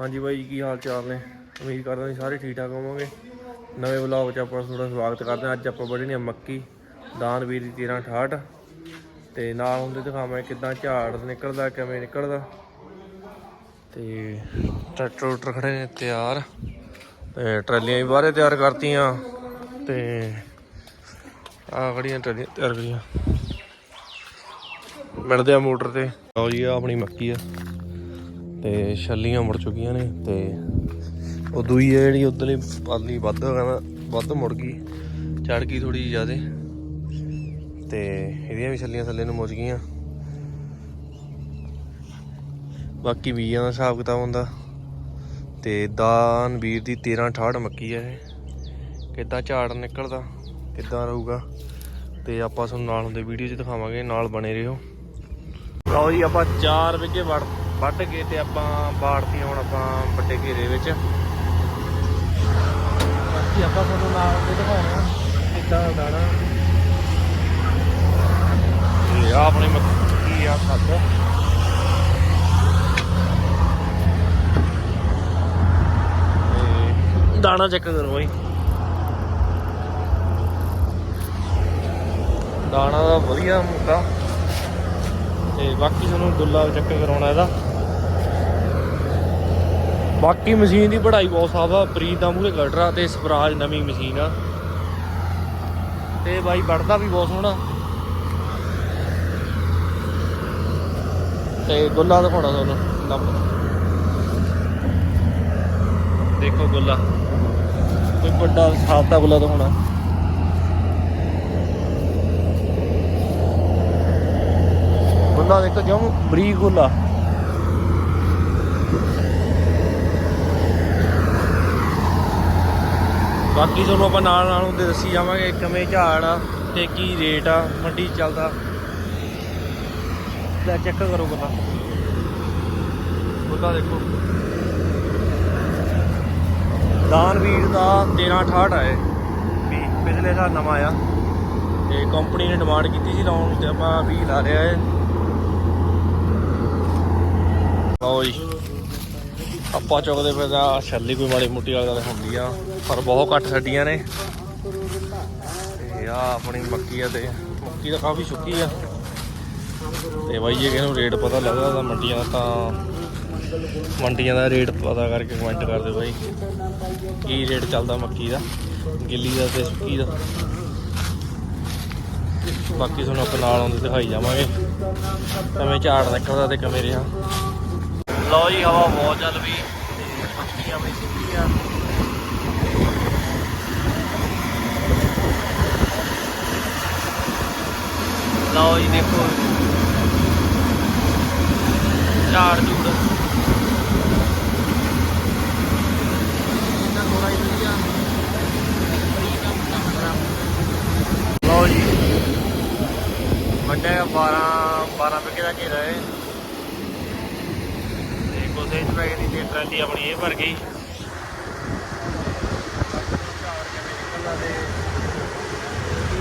ਹਾਂਜੀ ਬਾਈ, ਕੀ ਹਾਲ ਚਾਲ ਨੇ? ਉਮੀਦ ਕਰਦਾ ਹਾਂ ਸਾਰੇ ਠੀਕ ਠਾਕ ਹੋਵੋਗੇ। ਨਵੇਂ ਵਲੌਗ 'ਚ ਆਪਾਂ ਤੁਹਾਡਾ ਸਵਾਗਤ ਕਰਦੇ ਹਾਂ। ਅੱਜ ਆਪਾਂ ਵੱਢਣੀ ਆ ਮੱਕੀ ਦਾਨਵੀਰ ਦੀ 1368 ਤੇ ਨਾਲ ਹੁੰਦੇ ਦਿਖਾਵਾਂ ਕਿਦਾਂ ਝਾੜ ਨਿਕਲਦਾ, ਕਿਵੇਂ ਨਿਕਲਦਾ। ਤੇ ਟਰੈਕਟਰ ਟਰੂਕਟਰ ਖੜੇ ਨੇ ਤਿਆਰ। ਤੇ ਟਰਾਲੀਆਂ ਵੀ ਬਾਹਰੇ ਤਿਆਰ ਕਰਤੀਆਂ। ਤੇ ਆ ਖੜੀਆਂ ਟਰਾਲੀਆਂ ਤਿਆਰ ਕਰੀਆਂ। ਮਿਲਦੇ ਆ ਮੋਟਰ ਤੇ। ਲਓ ਜੀ ਆ ਆਪਣੀ ਮੱਕੀ ਆ। ਤੇ ਛੱਲੀਆਂ ਮੁੜ ਚੁੱਕੀਆਂ ਨੇ ਤੇ ਉਹ ਦੂਈ ਹੈ ਜਿਹੜੀ ਉਧਰਲੀ ਪਾਲੀ ਵੱਧ ਕਹਿੰਦਾ ਵੱਧ ਮੁੜ ਗਈ, ਚੜ ਗਈ ਥੋੜੀ ਜਿਆਦੇ। ਤੇ ਇਹਦੀਆਂ ਵੀ ਛੱਲੀਆਂ ਥੱਲੇ ਨੂੰ ਮੁੜ ਗਈਆਂ। ਬਾਕੀ ਬੀਜਾਂ ਦਾ ਹਿਸਾਬ ਕਿਤਾਬ ਹੁੰਦਾ। ਤੇ ਦਾਨ ਵੀਰ ਦੀ 1368 ਮੱਕੀ ਹੈ ਇਹ। ਕਿੱਦਾਂ ਝਾੜ ਨਿਕਲਦਾ, ਕਿੱਦਾਂ ਰਹੂਗਾ। ਤੇ ਆਪਾਂ ਤੁਹਾਨੂੰ ਨਾਲ ਹੁੰਦੇ ਵੀਡੀਓ 'ਚ ਦਿਖਾਵਾਂਗੇ, ਨਾਲ ਬਣੇ ਰਹੋ। ਲਓ ਜੀ, ਆਪਾਂ 4 ਵਿਗੇ ਵੜ ਵੱਢ ਕੇ ਤੇ ਆਪਾਂ ਬਾੜਤੀਆਂ ਹੁਣ ਆਪਾਂ ਵੱਡੇ ਘੇਰੇ ਵਿੱਚ। ਬਾਕੀ ਆਪਾਂ ਤੁਹਾਨੂੰ ਨਾਲ ਦੇ ਦਿਖਾਉਣਾ ਕਿੱਦਾਂ ਦਾਣਾ। ਇਹ ਆ ਆਪਣੀ ਮੱਕੀ ਆ ਸੱਤ। ਤੇ ਦਾਣਾ ਚੈੱਕ ਕਰੋ ਬਾਈ। ਦਾਣਾ ਦਾ ਵਧੀਆ ਮੁੱਦਾ। ਤੇ ਬਾਕੀ ਤੁਹਾਨੂੰ ਦੁੱਲਾ ਚੈੱਕ ਕਰਾਉਣਾ ਇਹਦਾ। ਬਾਕੀ ਮਸ਼ੀਨ ਦੀ ਪੜਾਈ ਬਹੁਤ ਸਾਫ਼ ਆ ਬਰੀਦ ਦਾ ਮੂਹਰੇ ਗਲਟਰਾ ਤੇ ਸਵਰਾਜ ਨਵੀਂ ਮਸ਼ੀਨ ਆ। ਤੇ ਬਾਈ ਵੜਦਾ ਵੀ ਬਹੁਤ ਸੋਹਣਾ। ਤੇ ਗੁੱਲਾ ਦਿਖਾਉਣਾ ਤੁਹਾਨੂੰ ਕੰਮ ਦੇਖੋ ਗੁੱਲਾ। ਕੋਈ ਵੱਡਾ ਸਾਫ਼ ਦਾ ਗੁੱਲਾ ਦਿਖਾਉਣਾ। ਗੁੱਲਾ ਦੇਖੋ ਜਮ ਬਰੀਕ ਗੁੱਲਾ। ਬਾਕੀ ਤੁਹਾਨੂੰ ਆਪਾਂ ਨਾਲ ਨਾਲ ਹੁੰਦੇ ਦੱਸੀ ਜਾਵਾਂਗੇ ਕਿਵੇਂ ਝਾੜ ਆ ਤੇ ਕੀ ਰੇਟ ਆ, ਮੰਡੀ ਚੱਲਦਾ। ਲੈ ਚੈੱਕ ਕਰੋ ਗੱਲਾਂ ਗੁੱਲਾ ਦੇਖੋ। ਦਾਨਵੀਰ ਦਾ 1368 ਆ ਇਹ ਵੀ ਪਿਛਲੇ ਸਾਲ ਨਵਾਂ ਆਇਆ। ਤੇ ਕੰਪਨੀ ਨੇ ਡਿਮਾਂਡ ਕੀਤੀ ਸੀ ਲਾਉਣ ਤੇ ਆਪਾਂ 20 ਲਾ ਲਿਆ ਏ। ਲਓ ਜੀ। ਆਪਾਂ ਚੁੱਕਦੇ ਫਿਰ ਦਾ ਛੱਲੀ ਕੋਈ ਮਾੜੀ ਮੁੱਟੀ ਵਾਲੀ ਗੱਲ ਹੁੰਦੀ ਆ, ਪਰ ਬਹੁਤ ਘੱਟ ਛੱਡੀਆਂ ਨੇ। ਤੇ ਆ ਆਪਣੀ ਮੱਕੀ ਆ ਤੇ ਮੱਕੀ ਤਾਂ ਕਾਫੀ ਸੁੱਕੀ ਆ। ਤੇ ਬਾਈ ਜੇ ਕਿਹਨੂੰ ਰੇਟ ਪਤਾ ਲੱਗਦਾ ਤਾਂ ਮੰਡੀਆਂ ਦਾ ਤਾਂ ਮੰਡੀਆਂ ਦਾ ਰੇਟ ਪਤਾ ਕਰਕੇ ਕਮੈਂਟ ਕਰ ਦਿਓ ਬਾਈ। ਕੀ ਰੇਟ ਚੱਲਦਾ ਮੱਕੀ ਦਾ? ਗਿੱਲੀ ਦਾ ਤੇ ਸੁੱਕੀ ਦਾ। ਬਾਕੀ ਤੁਹਾਨੂੰ ਆਪਾਂ ਨਾਲ ਆਉਂਦੇ ਦਿਖਾਈ ਜਾਵਾਂਗੇ। ਕਿਵੇਂ ਝਾੜ ਨਿਕਲਦਾ ਤੇ ਕਿਵੇਂ ਰਿਹਾ। ਲਓ ਜੀ, ਹਵਾ ਬਹੁਤ ਚੱਲ ਪਈ। ਤੇ ਮੱਕੀ ਆਪਣੀ ਸੁੱਕੀ ਲਓ ਜੀ, ਦੇਖੋ। ਝਾੜ ਝੂੜ। ਇਹਨਾਂ ਥੋੜਾ ਹੀ ਵਧੀਆ ਲਓ ਜੀ। ਵੱਡਾ 12 12 ਵਿਕੇ ਦਾ ਘੇਰਾ ਹੈ। ਤੇ ਪੈ ਗਈ ਤੇ ਟਰਾਲੀ ਆਪਣੀ ਇਹ ਭਰ ਗਈ।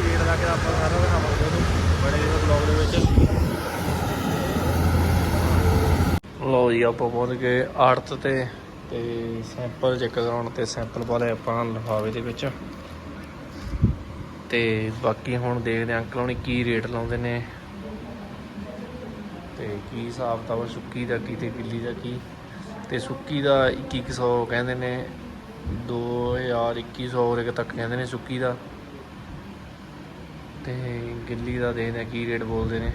ਰੇਟ ਲੱਗ ਰਿਹਾ ਆਪਾਂ ਸਾਰਾ ਦਿਖਾਵਾਂਗੇ ਉਹਨੂੰ ਬੜੇ ਦੇ ਬਲੌਗ ਦੇ ਵਿੱਚ ਲਓ ਜੀ, ਆਪਾਂ ਪਹੁੰਚ ਗਏ ਆੜਤ ਤੇ ਤੇ ਸੈਂਪਲ ਚੈੱਕ ਕਰਾਉਣ ਤੇ ਸੈਂਪਲ ਪਾ ਲਏ ਆਪਾਂ ਲਿਫਾਵੇ ਦੇ ਵਿੱਚ। ਤੇ ਬਾਕੀ ਹੁਣ ਦੇਖਦੇ ਹਾਂ ਅੰਕਲ ਹੁਣੀ ਕੀ ਰੇਟ ਲਾਉਂਦੇ ਨੇ। ਕੀ ਹਿਸਾਬ ਤਾਂ ਸੁੱਕੀ ਦਾ ਕੀ ਤੇ ਗਿੱਲੀ ਦਾ ਕੀ? ਤੇ ਸੁੱਕੀ ਦਾ 2100 ਕਹਿੰਦੇ ਨੇ 2000 2100 ਰੁਪਏ ਤੱਕ ਕਹਿੰਦੇ ਨੇ ਸੁੱਕੀ ਦਾ। ਤੇ ਗਿੱਲੀ ਦਾ ਦੇਖਦੇ ਹਾਂ ਕੀ ਰੇਟ ਬੋਲਦੇ ਨੇ।